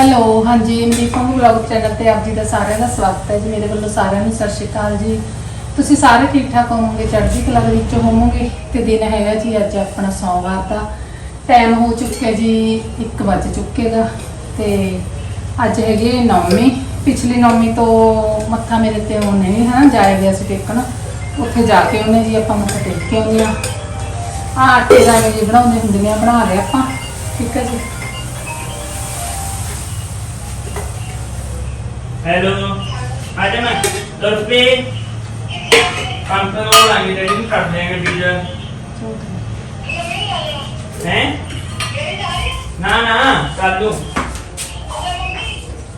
Hello, ਹਾਂਜੀ, ਮੇਰੀ phone vlog channel ਤੇ ਆਪ ਜੀ ਦਾ ਸਾਰਿਆਂ ਦਾ ਸਵਾਗਤ ਹੈ ਜੀ। ਮੇਰੇ ਵੱਲੋਂ ਸਾਰਿਆਂ ਨੂੰ ਸਤਿ ਸ਼੍ਰੀ ਅਕਾਲ ਜੀ। ਤੁਸੀਂ ਸਾਰੇ ਠੀਕ ਠਾਕ ਹੋਵੋਗੇ, ਚੜ੍ਹਦੀ ਕਲਾ ਦੇ ਵਿੱਚ ਹੋਵੋਗੇ? ਤੇ ਦਿਨ ਹੈਗਾ ਜੀ ਅੱਜ ਆਪਣਾ ਸੋਮਵਾਰ ਦਾ। ਟਾਈਮ ਹੋ ਚੁੱਕਿਆ ਜੀ 1 ਵੱਜ ਚੁੱਕੇਗਾ ਤੇ ਅੱਜ ਹੈਗੇ ਨੌਵੀਂ। ਪਿਛਲੀ ਨੌਵੀਂ ਤੋਂ ਮੱਥਾ ਮੇਰੇ ਤੇ ਉਹ ਨਹੀਂ ਹੈ ਜਾਇਆ ਗਿਆ ਸੀ ਟੇਕਣ। ਉੱਥੇ ਜਾ ਕੇ ਉਹਨੇ ਜੀ ਆਪਾਂ ਮੱਥਾ ਟੇਕ ਕੇ ਆਉਂਦੇ ਆ ਆਹ ਆਟੇ ਦਾ ਜੀ ਬਣਾਉਂਦੇ ਹੁੰਦੇ ਨੇ, ਬਣਾ ਲਿਆ ਆਪਾਂ। ਠੀਕ ਹੈ ਜੀ। ਹੈਲੋ ਆ ਜਾ ਮੈਂ ਦਰਪੇ ਕੰਮ ਤਾਂ ਉਹ ਲਾਂਗੇ ਡੈਡੀ ਨੂੰ ਕੱਢ ਦੇਾਂਗੇ ਡੀਜ਼ਲ ਹੈ ਨਾ ਨਾ ਕੱਲ ਨੂੰ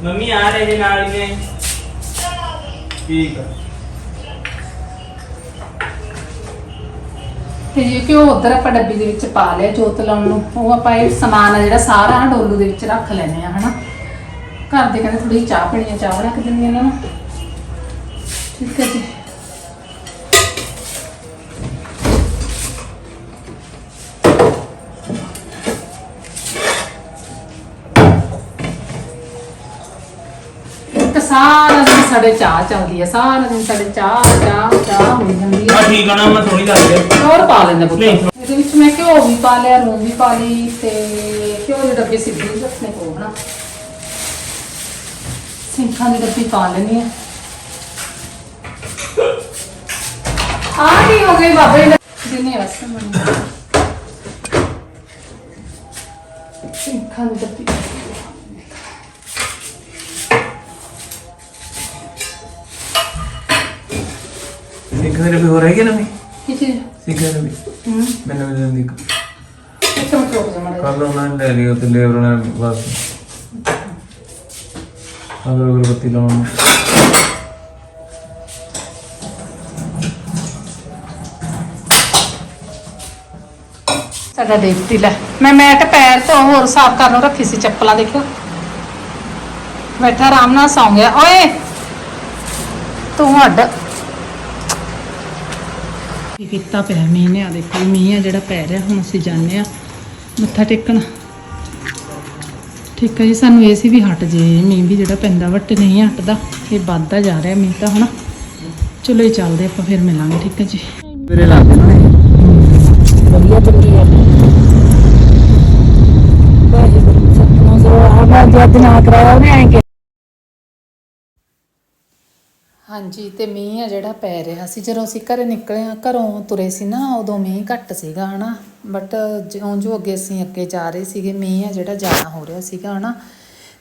ਮੰਮੀ ਆ ਰਹੇ ਜੇ ਤੇ ਜੇ ਕਿ ਉਹ ਉਧਰ ਆਪਾਂ ਡੱਬੀ ਦੇ ਵਿੱਚ ਪਾ ਲਿਆ ਜੋਤ ਲਾਉਣ ਨੂੰ ਉਹ ਆਪਾਂ ਇਹ ਸਮਾਨ ਆ ਜਿਹੜਾ ਸਾਰਾ ਡੋਲੂ ਦੇ ਵਿੱਚ ਰੱਖ ਲੈਨੇ ਆ ਹਨਾ? ਘਰ ਦੇ ਕਹਿੰਦੇ ਥੋੜੀ ਚਾਹ ਪੀਣੀ ਹੈ ਚਾਹ ਰੱਖ ਕੇ ਇਹਨਾਂ ਨੂੰ। ਠੀਕ ਹੈ ਜੀ। ਸਾਰਾ ਦਿਨ ਸਾਡੇ ਚਾਹ ਚਲਦੀ ਹੈ ਸਾਰਾ ਦਿਨ ਸਾਡੇ ਚਾਹ ਚਾਹ ਚਾਹ ਹੋਈ ਜਾਂਦੀ ਹੈ ਆ ਠੀਕ ਆ ਨਾ ਮੈਂ ਥੋੜੀ ਦੱਸ ਦੇ ਹੋਰ ਪਾ ਲੈਂਦਾ ਪੁੱਤ। ਇਹਦੇ ਵਿੱਚ ਮੈਂ ਘਿਓ ਵੀ ਪਾ ਲਿਆ ਲੂਣ ਵੀ ਪਾ ਲਈ ਤੇ ਘਿਓ ਦੇ ਡੱਬੇ ਸਿੱਧੀ ਸਿੰਖਾਂ ਦੇ ਡੱਬੇ ਪਾ ਲੈਣੀ ਆ ਆ ਕੀ ਹੋ ਗਈ ਬਾਬੇ ਜਿੰਨੇ ਵਸਤ ਮਨ ਸਿੰਖਾਂ ਦੇ ਡੱਬੇ ਸਿੱਖਾਂ ਦੇ ਵੀ ਹੋ ਰਹੀ ਹੈ ਨਵੀਂ? ਕੀ ਚੀਜ਼? ਸਿੱਖਾਂ ਦੇ ਵੀ ਹੂੰ। ਮੈਨੂੰ ਵੀ ਦਿੰਦੀ ਇੱਕ। ਮਿੰਟ ਰੁਕ ਜਾ ਮਾੜਾ ਜਿਹਾ। ਕੱਲ ਉਹਨਾਂ ਨੇ ਲੈ ਲਈ ਉੱਥੇ ਲੇਬਰ ਨੇ ਬਸ ਅਗਰ ਅਗਰਬੱਤੀ ਲਾਉਣ ਨੂੰ। ਸਾਡਾ ਦੇਖਤੀ ਲੈ। ਮੈਂ ਮੈਟ ਪੈਰ ਤੋਂ ਹੋਰ ਸਾਫ਼ ਕਰਨ ਨੂੰ ਰੱਖੀ ਸੀ ਚੱਪਲਾਂ, ਦੇਖਿਓ। ਬੈਠਾ ਆਰਾਮ ਨਾਲ ਸੌਂ ਗਿਆ। ਓਏ! ਤੂੰ ਹੱਡ। ਕੀਤਾ ਪਿਆ? ਮੀਂਹ ਨੇ ਆ ਦੇਖੋ, ਮੀਂਹ ਆ ਜਿਹੜਾ ਪੈ ਰਿਹਾ, ਹੁਣ ਅਸੀਂ ਜਾਂਦੇ ਆ ਮੱਥਾ ਟੇਕਣ। ਠੀਕ ਹੈ ਜੀ ਸਾਨੂੰ ਇਹ ਸੀ ਵੀ ਹਟ ਜੇ ਮੀਂਹ ਵੀ ਜਿਹੜਾ ਪੈਂਦਾ ਵੱਟ ਨਹੀਂ ਹਟਦਾ ਇਹ ਵੱਧਦਾ ਜਾ ਰਿਹਾ ਮੀਂਹ ਤਾਂ ਹਨਾ? ਚਲੋ ਇਹ ਚੱਲਦੇ ਆਪਾਂ ਫਿਰ ਮਿਲਾਂਗੇ ਠੀਕ ਹੈ ਜੀ। ਮੇਰੇ ਲਾਗੇ ਨਾ ਵਧੀਆ ਚੱਲੀ ਆ। ਵਾਹਿਗੁਰੂ ਸਤਨਾਮ ਸੋ ਆਵਾ ਜਦ ਨਾ ਕਰਾਇਆ ਉਹਨੇ ਐਂ ਕਿ ਹਾਂਜੀ, ਤੇ ਮੀਂਹ ਆ ਜਿਹੜਾ ਪੈ ਰਿਹਾ ਸੀ। ਜਦੋਂ ਅਸੀਂ ਘਰੇ ਨਿਕਲੇ ਆ ਘਰੋਂ ਤੁਰੇ ਸੀ ਨਾ, ਉਦੋਂ ਮੀਂਹ ਘੱਟ ਸੀਗਾ, ਹਨਾ? ਬਟ ਜਿਉਂ ਜੋ ਅੱਗੇ ਅਸੀਂ ਅੱਗੇ ਜਾ ਰਹੇ ਸੀਗੇ, ਮੀਂਹ ਆ ਜਿਹੜਾ ਜ਼ਿਆਦਾ ਹੋ ਰਿਹਾ ਸੀਗਾ, ਹਨਾ?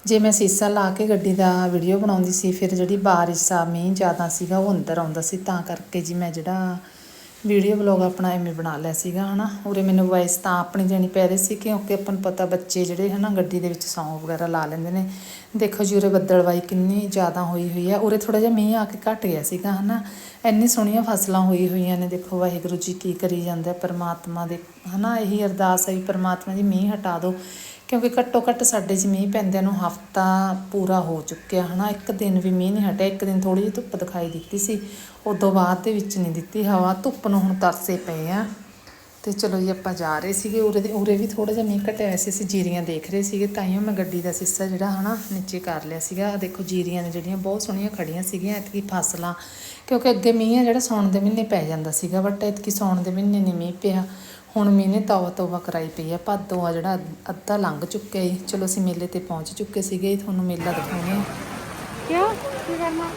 ਜੇ ਮੈਂ ਸੀਸਾ ਲਾ ਕੇ ਗੱਡੀ ਦਾ ਵੀਡੀਓ ਬਣਾਉਂਦੀ ਸੀ, ਫਿਰ ਜਿਹੜੀ ਬਾਰਿਸ਼ ਆ, ਮੀਂਹ ਜ਼ਿਆਦਾ ਸੀਗਾ, ਉਹ ਅੰਦਰ ਆਉਂਦਾ ਸੀ। ਤਾਂ ਕਰਕੇ ਜੀ ਮੈਂ ਜਿਹੜਾ ਵੀਡੀਓ ਵਲੌਗ ਆਪਣਾ ਐਵੇਂ ਬਣਾ ਲਿਆ ਸੀਗਾ, ਹਨਾ? ਉਰੇ ਮੈਨੂੰ ਵਾਇਸ ਤਾਂ ਆਪਣੀ ਦੇਣੀ ਪੈ ਰਹੀ ਸੀ ਕਿਉਂਕਿ ਆਪਾਂ ਨੂੰ ਪਤਾ ਬੱਚੇ ਜਿਹੜੇ, ਹਨਾ, ਗੱਡੀ ਦੇ ਵਿੱਚ ਸੌਂਗ ਵਗੈਰਾ ਲਾ ਲੈਂਦੇ ਨੇ। ਦੇਖੋ ਜੀ, ਉਰੇ ਬੱਦਲਵਾਈ ਕਿੰਨੀ ਜ਼ਿਆਦਾ ਹੋਈ ਹੋਈ ਹੈ ਉਰੇ ਥੋੜਾ ਜਿਹਾ ਮੀਂਹ ਆ ਕੇ ਘਟ ਗਿਆ ਸੀਗਾ, ਹਨਾ? ਇੰਨੀ ਸੋਹਣੀਆਂ ਫਸਲਾਂ ਹੋਈ ਹੋਈਆਂ ਨੇ। ਦੇਖੋ ਵਾਹਿਗੁਰੂ ਜੀ ਕੀ ਕਰੀ ਜਾਂਦਾ ਪਰਮਾਤਮਾ ਦੇ, ਹਨਾ? ਇਹੀ ਅਰਦਾਸ ਹੈ ਵੀ ਪਰਮਾਤਮਾ ਜੀ ਮੀਂਹ ਹਟਾ ਦਿਓ। ਕਿਉਂਕਿ ਘੱਟੋ ਘੱਟ ਸਾਡੇ 'ਚ ਮੀਂਹ ਪੈਂਦਿਆਂ ਨੂੰ ਹਫਤਾ ਪੂਰਾ ਹੋ ਚੁੱਕਿਆ, ਹਨਾ? ਇੱਕ ਦਿਨ ਵੀ ਮੀਂਹ ਨਹੀਂ ਹਟਿਆ, ਇੱਕ ਦਿਨ ਥੋੜੀ ਜਿਹੀ ਧੁੱਪ ਦਿਖਾਈ ਦਿੱਤੀ ਸੀ। ਉਦੋਂ ਬਾਅਦ ਦੇ ਵਿੱਚ ਨਹੀਂ ਦਿੱਤੀ ਹਵਾ, ਧੁੱਪ ਨੂੰ ਹੁਣ ਤਰਸੇ ਪਏ ਆ। ਤੇ ਚਲੋ ਜੀ, ਆਪਾਂ ਜਾ ਰਹੇ ਸੀਗੇ ਉਰੇ ਦੇ, ਉਰੇ ਵੀ ਥੋੜਾ ਜਿਹਾ ਮੀਂਹ ਘਟਿਆ ਹੋਇਆ ਸੀ, ਅਸੀਂ ਜੀਰੀਆਂ ਦੇਖ ਰਹੇ ਸੀਗੇ ਤਾਈਓ ਮੈਂ ਗੱਡੀ ਦਾ ਸਿੱਸਾ ਜਿਹੜਾ, ਹਨਾ, ਨੀਚੇ ਕਰ ਲਿਆ ਸੀਗਾ। ਦੇਖੋ, ਜੀਰੀਆਂ ਨੇ ਜਿਹੜੀਆਂ ਬਹੁਤ ਸੋਹਣੀਆਂ ਖੜੀਆਂ ਸੀਗੀਆਂ, ਐਤਕੀ ਫਸਲਾਂ, ਕਿਉਂਕਿ ਅੱਗੇ ਮੀਂਹ ਆ ਜਿਹੜਾ ਸੌਣ ਦੇ ਮਹੀਨੇ ਪੈ ਜਾਂਦਾ ਸੀਗਾ, ਬਟ ਐਤਕੀ ਸੌਣ ਦੇ ਮਹੀਨੇ ਨਹੀਂ ਮੀਂਹ ਪਿਆ। ਹੁਣ ਮੈਨੇ ਤਵਾ ਤਵਾ ਕਰਾਈ ਪਈ ਆ ਭਾਦੋਂ ਆ ਜਿਹੜਾ ਅੱਧਾ ਲੰਘ ਚੁੱਕਿਆ ਏ ਚਲੋ ਅਸੀਂ ਮੇਲੇ ਤੇ ਪਹੁੰਚ ਚੁੱਕੇ ਸੀਗੇ ਤੁਹਾਨੂੰ ਮੇਲਾ ਦਿਖਾਉਂਦੇ ਆ। ਕਿਉਂ? ਕੀ ਕਰਨਾ?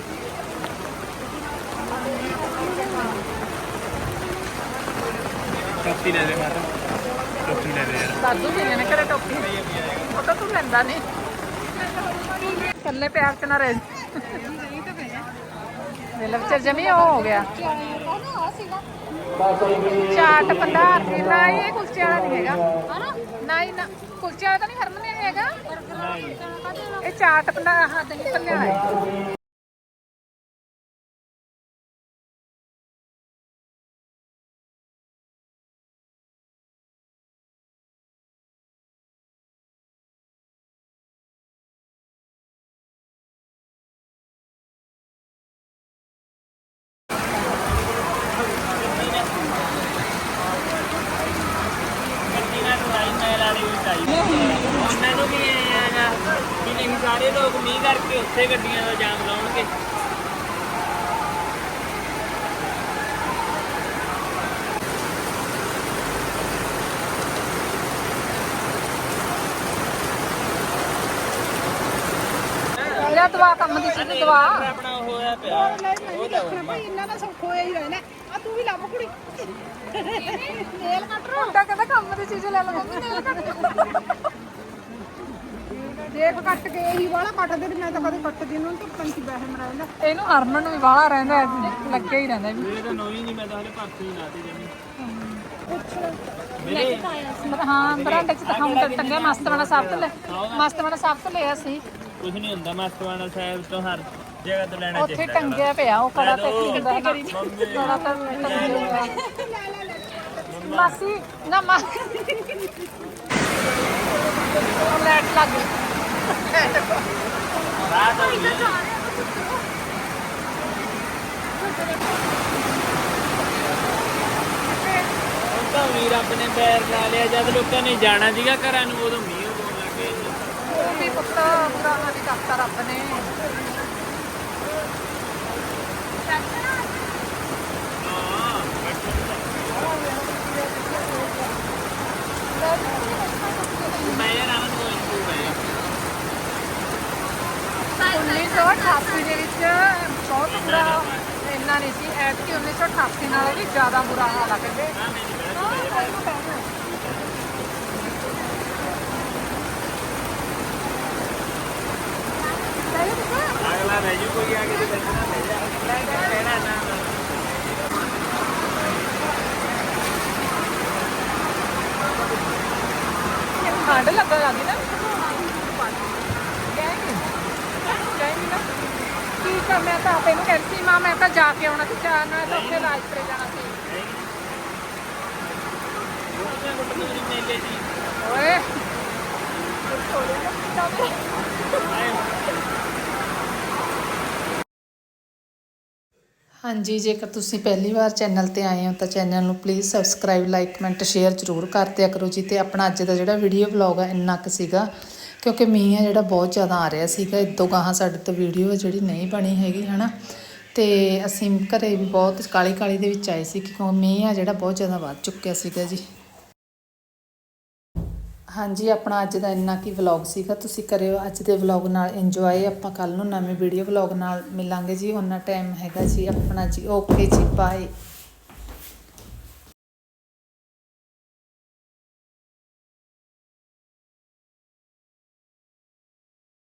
ਟੋਪੀ ਲੈ ਲੈ ਮਾਤਾ। ਟੋਪੀ ਲੈ ਲੈ ਯਾਰ। ਦਾਦੂ ਜੀ ਨੇ ਕਰੇ ਟੋਪੀ? ਉਹ ਤਾਂ ਤੂੰ ਲੈਂਦਾ ਨਹੀਂ ਕੱਲੇ ਪਿਆਰ ਚ ਨਾ ਰਹਿ। ਮੇਲਾ ਵਿਚਾਰ ਜਮੀ ਉਹ ਹੋ ਗਿਆ। ਚਾਟ 15 ਰੁਪਏ ਨਾ ਇਹ ਕੁਲਚੇ ਵਾਲਾ ਨਹੀਂ ਹੈਗਾ। ਨਾ ਹੀ ਨਾ, ਕੁਲਚੇ ਵਾਲਾ ਤਾਂ ਨਹੀਂ ਹਰਮਨ ਨਹੀਂ ਹੈਗਾ। ਇਹ ਚਾਟ 15 ਹਾਂ ਦਹੀਂ ਭੱਲਿਆ ਹੈ ਉਹਨਾਂ ਨੂੰ ਵੀ ਇਹ ਹੈਗਾ ਕਿ ਨਹੀਂ ਸਾਰੇ ਲੋਕ ਮੀਂਹ ਕਰਕੇ ਉੱਥੇ ਗੱਡੀਆਂ ਦਾ ਜਾਮ ਲਾਉਣਗੇ। ਦਵਾ ਕੰਮ ਦੀ ਚੀਜ਼ ਦਵਾ। ਆਪਣਾ ਹੋਇਆ ਪਿਆ। ਭਾਈ ਇੰਨਾ ਦਾ ਸੁੱਖ ਹੋਇਆ ਹੀ ਰਹਿਣਾ ਆ ਤੂੰ ਵੀ ਲੱਭ ਕੁੜੀ। ਨੇਲ ਕੱਟ ਰੋ ਕਹਿੰਦਾ ਕੰਮ ਦੀ ਚੀਜ਼ ਲੈ ਨੇਲ ਕੱਟ ਦੇਖ ਕੱਟ ਕੇ ਇਹੀ ਵਾਲਾ ਕੱਟਦੇ ਤੇ ਮੈਂ ਤਾਂ ਕਦੇ ਕੱਟਦੀ ਨੂੰ ਤਾਂ ਪੰਛੀ ਬਹਿ ਮਰਾਂਦਾ ਇਹਨੂੰ ਹਰਮਨ ਨੂੰ ਵੀ ਵਾਲਾ ਰਹਿੰਦਾ ਹੈ, ਲੱਗੇ ਹੀ ਰਹਿੰਦਾ ਵੀ। ਇਹ ਤਾਂ ਨੋਈ ਨਹੀਂ ਮੈਂ ਤਾਂ ਹਲੇ ਪਰਸੋਂ ਹੀ ਲਾਤੀ ਜਮੀ। ਮੇਰੇ ਮਤਲਬ ਹਾਂ ਬਰਾਂਡੇ 'ਚ ਦਿਖਾਉਂ ਤੇ ਟੰਗੇ ਮਸਤ ਵਾਲਾ ਸਭ ਤੋਂ ਲੈ ਮਸਤ ਵਾਲਾ ਸਭ ਤੋਂ ਲਿਆ ਸੀ। ਕੁਝ ਨਹੀਂ ਹੁੰਦਾ ਮਸਤਵਾਨਾ ਸਾਹਿਬ ਤੋਂ ਹਰ ਜਗ੍ਹਾ ਤੋਂ ਲੈਣਾ ਉੱਥੇ ਚਾਹੀਦਾ ਟੰਗਿਆ ਪਿਆ ਉਹ ਕੜਾ ਤੇ ਕੀ ਹੁੰਦਾ ਹੈ ਕੜਾ ਤਾਂ ਟੰਗਿਆ ਮਾਸੀ ਨਾ ਮਾ ਲੈਟ ਲੱਗ ਗਈ। ਤਾਂ ਵੀ ਰੱਬ ਨੇ ਪੈਰ ਲਾ ਲਿਆ ਜਦ ਲੋਕਾਂ ਨੇ ਜਾਣਾ ਸੀਗਾ ਘਰਾਂ ਨੂੰ ਉਦੋਂ ਮੀਂਹ ਹੋਣ ਲੱਗੇ ਉਹ ਵੀ ਪੁੱਤ ਬੁਰਾ ਹਾਲ ਹੀ ਕਰਤਾ ਰੱਬ ਨੇ। ਮੈਂ ਯਾਰ ਆਨੰਦ ਕੋਈ ਨਹੀਂ ਪੂਰਾ 1988 ਦੇ ਵਿੱਚ ਬਹੁਤ ਬੁਰਾ ਇੰਨਾ ਨਹੀਂ ਸੀ। ਐਤਕੀ 1988 ਨਾਲੋਂ ਵੀ ਜ਼ਿਆਦਾ ਬੁਰਾ ਹਾਲ ਆ ਕਹਿੰਦੇ। ਅਗਲਾ ਰਹਿ ਜੂ ਕੋਈ ਆ ਕੇ ਬੈਠਣਾ ਲੈ ਜਾ ਅਗਲਾ ਇਹਦਾ ਕਹਿਣਾ ਨਾ ਠੰਡ ਲੱਗਣ ਲੱਗੀ ਨਾ ਜਾਏਂਗੇ ਜਾਏਂਗੇ ਨਾ ਠੀਕ ਮੈਂ ਤਾਂ ਆਪੇ ਨੂੰ ਕਹਿੰਦੀ ਸੀ, ਮਾਂ, ਮੈਂ ਤਾਂ ਜਾ ਕੇ ਆਉਣਾ ਸੀ ਚਾਰ ਨਾਲ ਤਾਂ ਉੱਥੇ ਰਾਜਪੁਰੇ ਜਾਣਾ ਸੀ। ਓਏ। ਹਾਂਜੀ, ਜੇਕਰ ਤੁਸੀਂ ਪਹਿਲੀ ਵਾਰ ਚੈਨਲ ਤੇ ਆਏ ਹੋ ਤਾਂ ਚੈਨਲ ਨੂੰ please subscribe like comment share ਜ਼ਰੂਰ ਕਰ ਦਿਆ ਕਰੋ ਜੀ ਤੇ ਆਪਣਾ ਅੱਜ ਦਾ ਜਿਹੜਾ ਵੀਡੀਓ ਵਲੌਗ ਆ, ਇੰਨਾ ਕੁ ਸੀਗਾ। ਕਿਉਂਕਿ ਮੀਂਹ ਆ ਜਿਹੜਾ ਬਹੁਤ ਜ਼ਿਆਦਾ ਆ ਰਿਹਾ ਸੀਗਾ, ਇਦੋਂ ਗਾਹਾਂ ਸਾਡੇ ਤੋਂ ਵੀਡੀਓ ਜਿਹੜੀ ਨਹੀਂ ਬਣੀ ਹੈਗੀ, ਹਨਾ। ਤੇ ਅਸੀਂ ਘਰੇ ਵੀ ਬਹੁਤ ਕਾਲੀ ਕਾਲੀ ਦੇ ਵਿੱਚ ਆਏ ਸੀ ਕਿਉਂਕਿ ਮੀਂਹ ਆ ਜਿਹੜਾ ਬਹੁਤ ਜ਼ਿਆਦਾ ਵੱਧ ਚੁੱਕਿਆ ਸੀਗਾ ਜੀ। ਹਾਂਜੀ, ਆਪਣਾ ਅੱਜ ਦਾ ਇੰਨਾ ਕੀ ਵਲੌਗ ਸੀਗਾ। ਤੁਸੀਂ ਕਰਿਓ ਅੱਜ ਦੇ ਵਲੌਗ ਨਾਲ ਇੰਜੋਏ ਆਪਾਂ ਕੱਲ ਨੂੰ ਨਵੇਂ ਵੀਡੀਓ ਵਲੌਗ ਨਾਲ ਮਿਲਾਂਗੇ ਜੀ। ਉਹਨਾਂ ਟਾਈਮ ਹੈਗਾ ਜੀ ਆਪਣਾ ਜੀ। ਓਕੇ ਜੀ ਬਾਏ